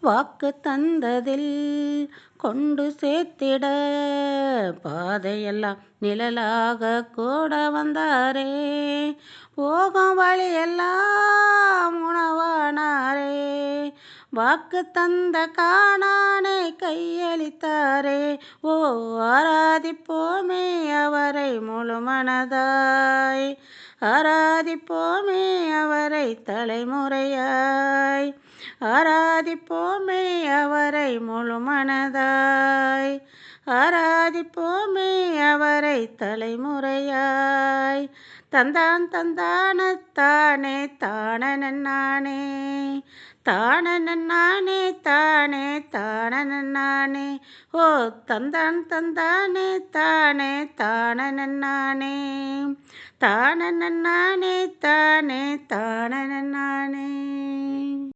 வாக்கு தந்ததில் கொண்டு சேர்த்திட பாதையெல்லாம் நிழலாக கூட வந்தாரே. போகும் வழியெல்லாம் உணவானாரே. வாக்கு தந்த காணானை கையளித்தாரே. ஓ ஆராதிப்போமே அவரை முழுமனதாய். ஆராதிப்போமே அவரை தலைமுறையாய். ஆராதிப்போமே அவரை முழுமனதாய். ஆராதிப்போமே அவரை தலைமுறையாய். தந்தான் தந்தானத்தானே தானே தானனன்னானே தானே தானனன்னானே ஓ தந்தான் தந்தானே தானே தானனன்னானே தானனன்னானே தானே தானனன்னானே